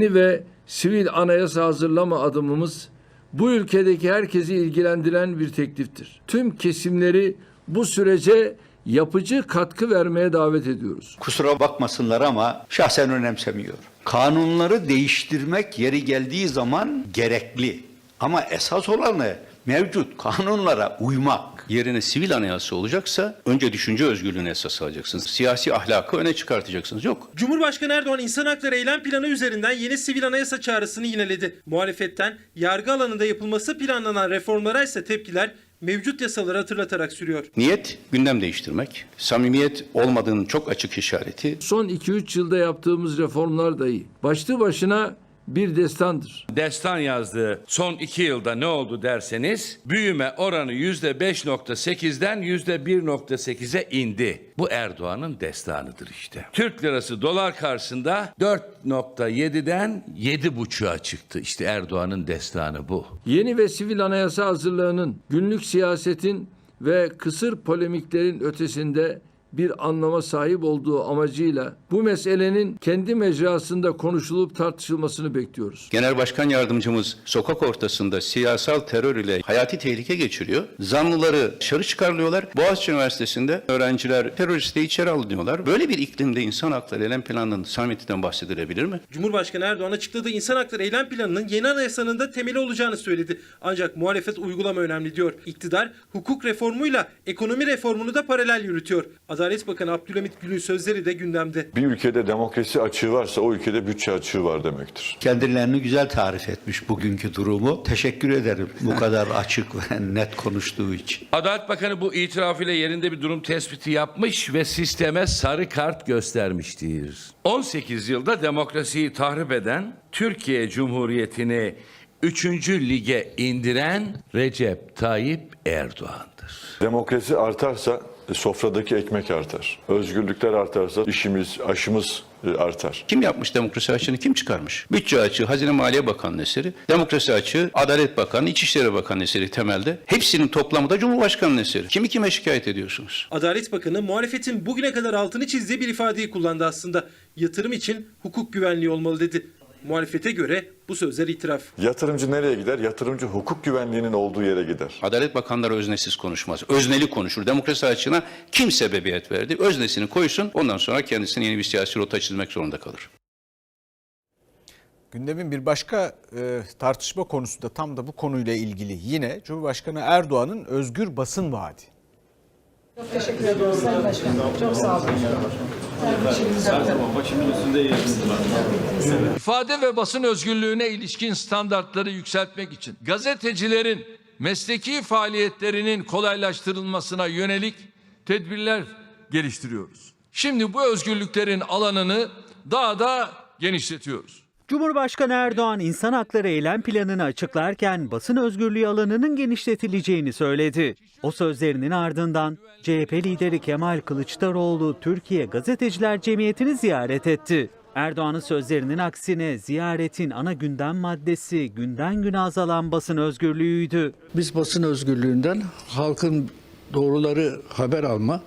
Yeni ve sivil anayasa hazırlama adımımız bu ülkedeki herkesi ilgilendiren bir tekliftir. Tüm kesimleri bu sürece yapıcı katkı vermeye davet ediyoruz. Kusura bakmasınlar ama şahsen önemsemiyorum. Kanunları değiştirmek yeri geldiği zaman gerekli. Ama esas olanı mevcut kanunlara uymak. Yerine sivil anayasa olacaksa önce düşünce özgürlüğüne esas alacaksınız. Siyasi ahlakı öne çıkartacaksınız. Yok. Cumhurbaşkanı Erdoğan insan hakları eylem planı üzerinden yeni sivil anayasa çağrısını yineledi. Muhalefetten yargı alanında yapılması planlanan reformlara ise tepkiler mevcut yasaları hatırlatarak sürüyor. Niyet gündem değiştirmek. Samimiyet olmadığının çok açık işareti. Son 2-3 yılda yaptığımız reformlar dahi başlı başına bir destandır. destan yazdığı son iki yılda ne oldu derseniz büyüme oranı yüzde 5.8'den yüzde 1.8'e indi. Bu Erdoğan'ın destanıdır işte. Türk lirası dolar karşısında 4.7'den 7.5'a çıktı. İşte Erdoğan'ın destanı bu. Yeni ve sivil anayasa hazırlığının günlük siyasetin ve kısır polemiklerin ötesinde bir anlama sahip olduğu amacıyla bu meselenin kendi mecrasında konuşulup tartışılmasını bekliyoruz. Genel Başkan Yardımcımız sokak ortasında siyasal terör ile hayati tehlike geçiriyor. Zanlıları dışarı çıkarılıyorlar. Boğaziçi Üniversitesi'nde öğrenciler teröristi içeri alınıyorlar. Böyle bir iklimde insan hakları eylem planının samimiyetinden bahsedilebilir mi? Cumhurbaşkanı Erdoğan açıkladığı insan hakları eylem planının yeni anayasanın da temeli olacağını söyledi. Ancak muhalefet uygulama önemli diyor. İktidar hukuk reformuyla ekonomi reformunu da paralel yürütüyor. Adalet Bakanı Abdülhamit Gül'ün sözleri de gündemde. Bir ülkede demokrasi açığı varsa o ülkede bütçe açığı var demektir. Kendilerini güzel tarif etmiş bugünkü durumu. Teşekkür ederim bu kadar açık ve net konuştuğu için. Adalet Bakanı bu itirafıyla yerinde bir durum tespiti yapmış ve sisteme sarı kart göstermiştir. 18 yılda demokrasiyi tahrip eden, Türkiye Cumhuriyeti'ni 3. lige indiren Recep Tayyip Erdoğan'dır. Demokrasi artarsa sofradaki ekmek artar. Özgürlükler artarsa işimiz, aşımız e, artar. Kim yapmış demokrasi açığını kim çıkarmış? Bütçe açığı Hazine Maliye Bakanı'nın eseri. Demokrasi açığı Adalet Bakanı, İçişleri Bakanı'nın eseri temelde. Hepsinin toplamı da Cumhurbaşkanı'nın eseri. Kimi kime şikayet ediyorsunuz? Adalet Bakanı muhalefetin bugüne kadar altını çizdiği bir ifadeyi kullandı aslında. Yatırım için hukuk güvenliği olmalı dedi. Muhalefete göre bu sözler itiraf. Yatırımcı nereye gider? Yatırımcı hukuk güvenliğinin olduğu yere gider. Adalet Bakanları öznesiz konuşmaz. Özneli konuşur. Demokrasi açığına kim sebebiyet verdi? Öznesini koysun. Ondan sonra kendisine yeni bir siyasi rota çizmek zorunda kalır. Gündemin bir başka e, tartışma konusu da tam da bu konuyla ilgili yine Cumhurbaşkanı Erdoğan'ın özgür basın vaadi. Teşekkür ederim Sayın Başkanım. Çok sağ olun. İfade ve basın özgürlüğüne ilişkin standartları yükseltmek için gazetecilerin mesleki faaliyetlerinin kolaylaştırılmasına yönelik tedbirler geliştiriyoruz. Şimdi bu özgürlüklerin alanını daha da genişletiyoruz. Cumhurbaşkanı Erdoğan insan hakları eylem planını açıklarken basın özgürlüğü alanının genişletileceğini söyledi. O sözlerinin ardından CHP lideri Kemal Kılıçdaroğlu Türkiye Gazeteciler Cemiyeti'ni ziyaret etti. Erdoğan'ın sözlerinin aksine ziyaretin ana gündem maddesi günden güne azalan basın özgürlüğüydü. Biz basın özgürlüğünden halkın doğruları haber alma,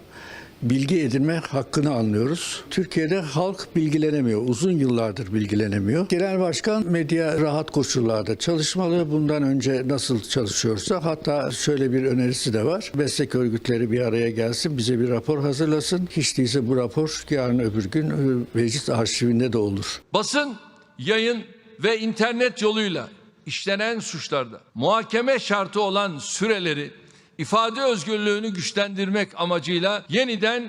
bilgi edinme hakkını anlıyoruz. Türkiye'de halk bilgilenemiyor. Uzun yıllardır bilgilenemiyor. Genel Başkan medya rahat koşullarda çalışmalı. Bundan önce nasıl çalışıyorsa hatta şöyle bir önerisi de var. Meslek örgütleri bir araya gelsin, bize bir rapor hazırlasın. Hiç değilse bu rapor yarın öbür gün e, meclis arşivinde de olur. Basın, yayın ve internet yoluyla işlenen suçlarda muhakeme şartı olan süreleri ifade özgürlüğünü güçlendirmek amacıyla yeniden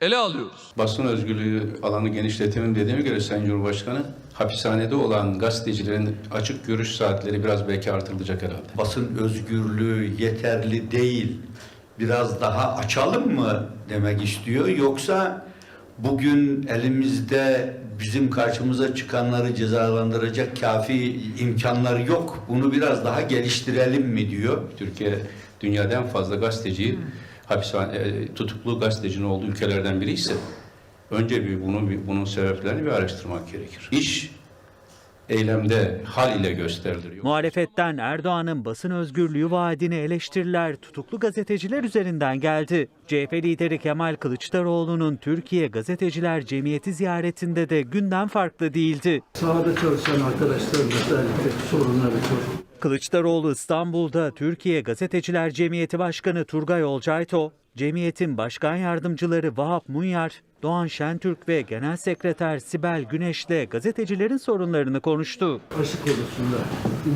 ele alıyoruz. Basın özgürlüğü alanı genişletelim dediğime göre Sayın Cumhurbaşkanı hapishanede olan gazetecilerin açık görüş saatleri biraz belki artırılacak herhalde. Basın özgürlüğü yeterli değil. Biraz daha açalım mı demek istiyor yoksa bugün elimizde bizim karşımıza çıkanları cezalandıracak kafi imkanlar yok. Bunu biraz daha geliştirelim mi diyor. Türkiye dünyada en fazla gazeteci hapishane e, tutuklu gazetecinin olduğu ülkelerden biri ise önce bir bunu bir- bunun sebeplerini bir araştırmak gerekir. İş eylemde hal ile gösterilir. Muhalefetten Erdoğan'ın basın özgürlüğü vaadini eleştiriler tutuklu gazeteciler üzerinden geldi. CHP lideri Kemal Kılıçdaroğlu'nun Türkiye Gazeteciler Cemiyeti ziyaretinde de gündem farklı değildi. Sahada çalışan arkadaşların özellikle sorunları çok. Kılıçdaroğlu İstanbul'da Türkiye Gazeteciler Cemiyeti Başkanı Turgay Olcayto, cemiyetin başkan yardımcıları Vahap Munyar, Doğan Şentürk ve Genel Sekreter Sibel Güneş'le gazetecilerin sorunlarını konuştu. Aşı konusunda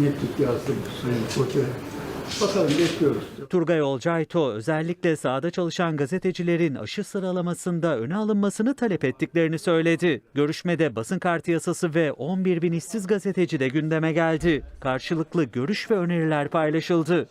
mektup yazdım Sayın Koç'a. Bakalım bekliyoruz. Turgay Olcayto özellikle sahada çalışan gazetecilerin aşı sıralamasında öne alınmasını talep ettiklerini söyledi. Görüşmede basın kartı yasası ve 11 bin işsiz gazeteci de gündeme geldi. Karşılıklı görüş ve öneriler paylaşıldı.